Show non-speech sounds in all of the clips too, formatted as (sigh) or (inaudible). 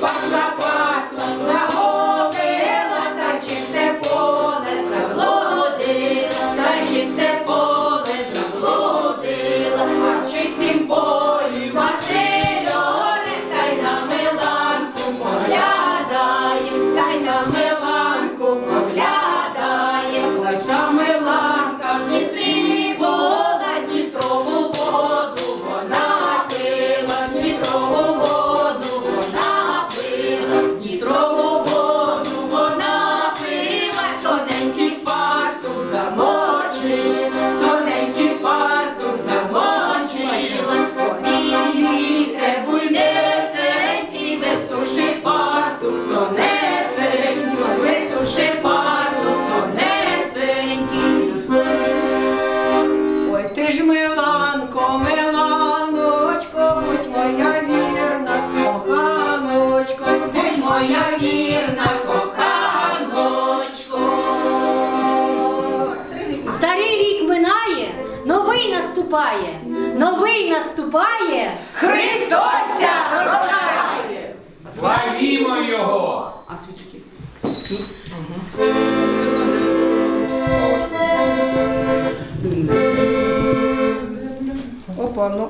Basta співає, новий наступає. Христося рождає! Славімо його! А свічки. Опа, ну.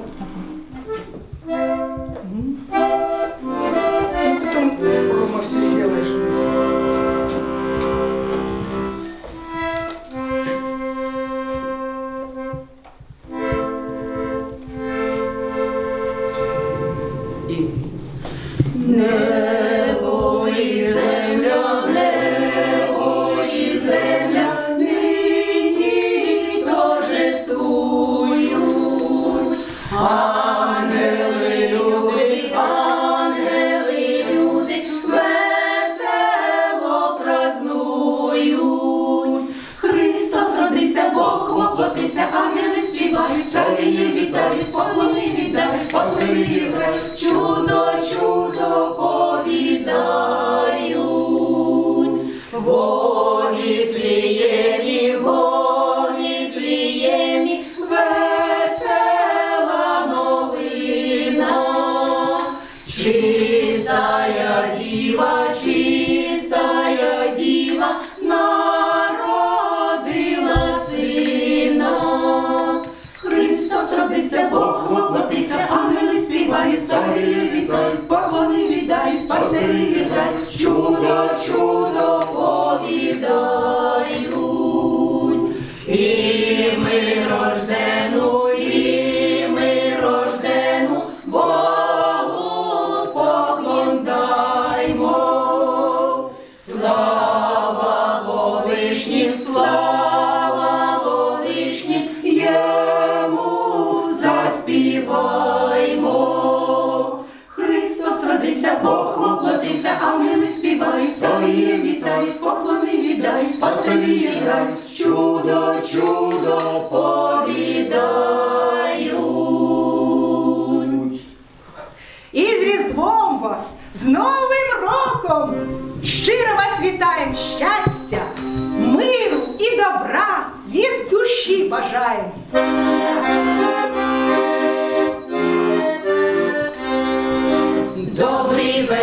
грай, чудо, чудо повідають. І з Різдвом вас, з Новим роком! Щиро вас вітаємо щастя, миру і добра від душі бажаємо. Добрий вечір!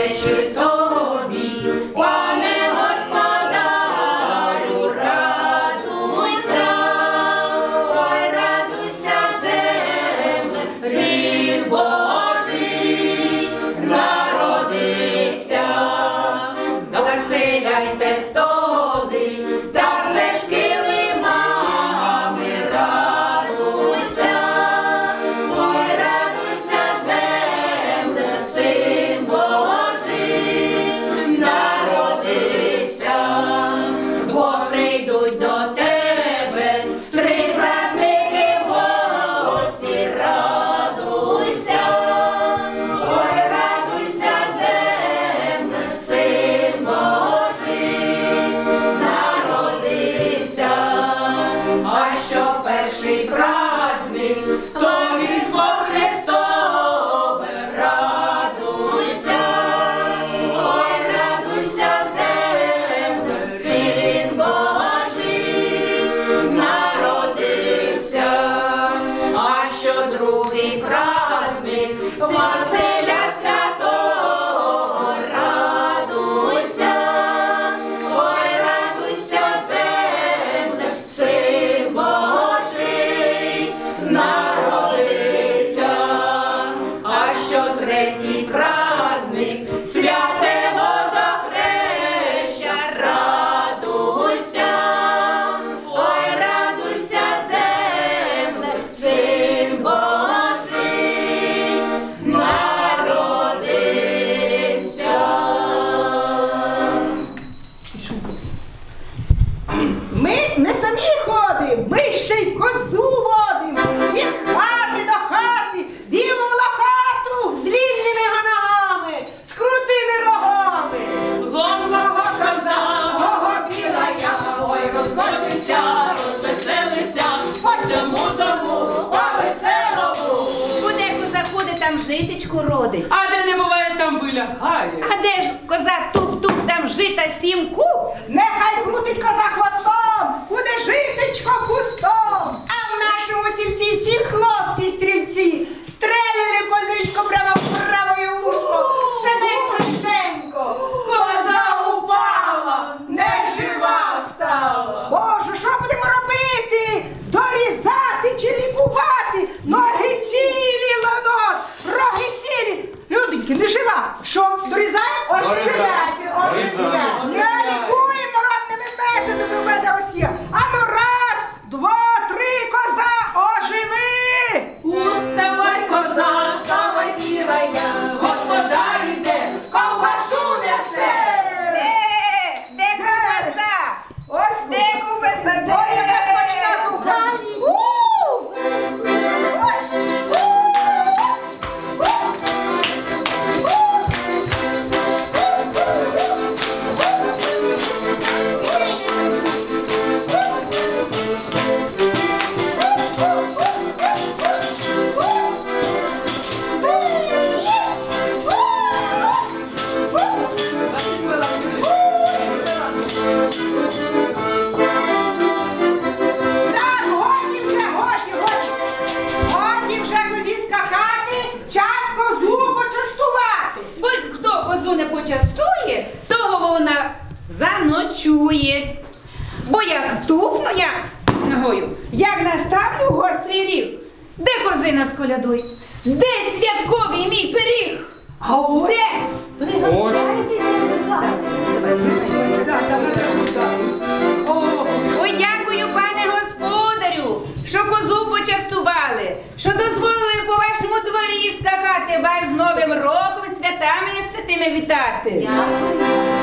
не почастує, того вона заночує. Бо як туфну я ногою, як наставлю гострий ріг, де корзина з колядою, де святковий мій пиріг? Горе! Пригощайтеся, будь ласка. Ой, дякую, пане господарю, що козу почастували, що дозволили по вашому дворі скакати вас з Новим роком, святами Fatemi evitate! Yeah.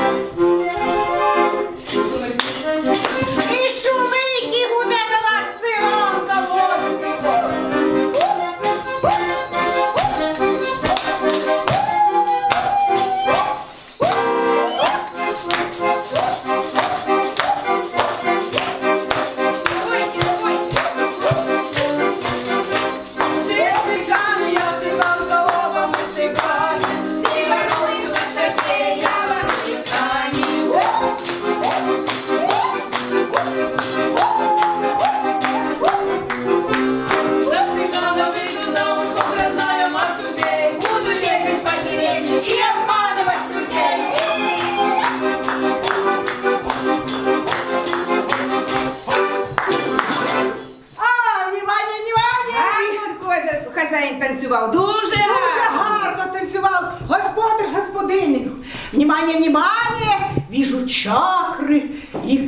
день танцював. Дуже Дуже гарно. гарно танцював господар з господинею. Внімання, внімання, віжу чакри і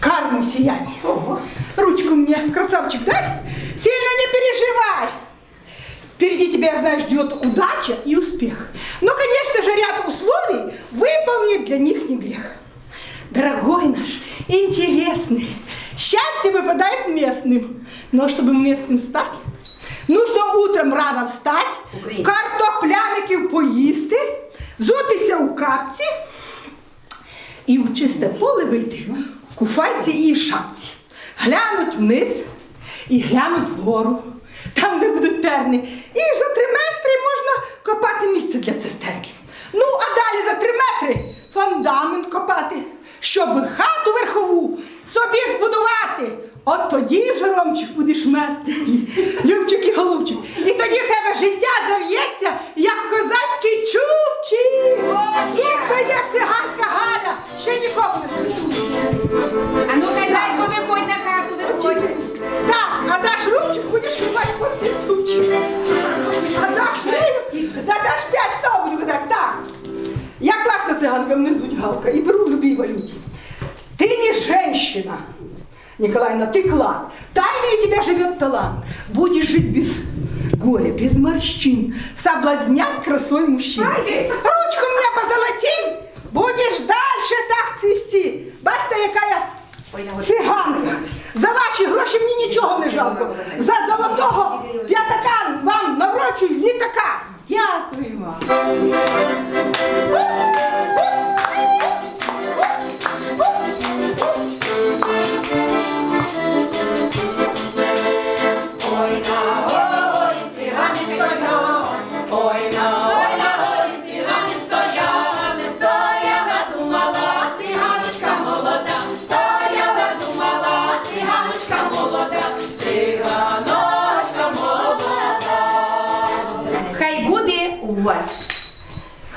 карму сияние. Ручку мне, красавчик, дай. Сильно не переживай. Впереди тебя, я ждет удача и успех. Но, конечно же, ряд условий выполнить для них не грех. Дорогой наш, интересный, счастье выпадает местным. Но чтобы местным стать, Нужно утром рано встать, картопляників поїсти, взутися у капці і в чисте поле вийти в куфайці і в шапці. Глянуть вниз і глянуть вгору, там, де будуть терни. І за три метри можна копати місце для цистерки. Ну, а далі за три метри фундамент копати, щоб хату верхову собі збудувати. От тоді вже Ромчик будеш мести. (laughs) Любчик, і голубчик. І тоді в тебе життя зав'ється, як козацький чубчик. Слухай, як циганка Галя, ще нікому не слухай. А ну хазяйко, виходь на хату, виходь. Так, а даш рубчик, будеш співати постійчик. А даш нею, да даш п'ять став буду гадати. Так. Я класна циганка, мене звуть Галка, і беру в любій валюті. Ты не женщина, Николаевна, ты клад. Тайный у тебя живет талант. Будешь жить без горя, без морщин, соблазнять красой мужчин. Ручку мне позолоти, будешь дальше так цвести. Бачите, яка я циганка. За ваші гроші мені нічого не жалко. За золотого п'ятака вам наврочую літака. Дякую вам.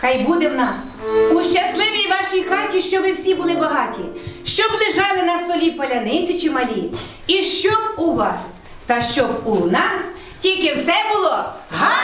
Хай буде в нас. У щасливій вашій хаті, щоб ви всі були багаті, щоб лежали на столі поляниці чималі, і щоб у вас, та щоб у нас тільки все було гаразд.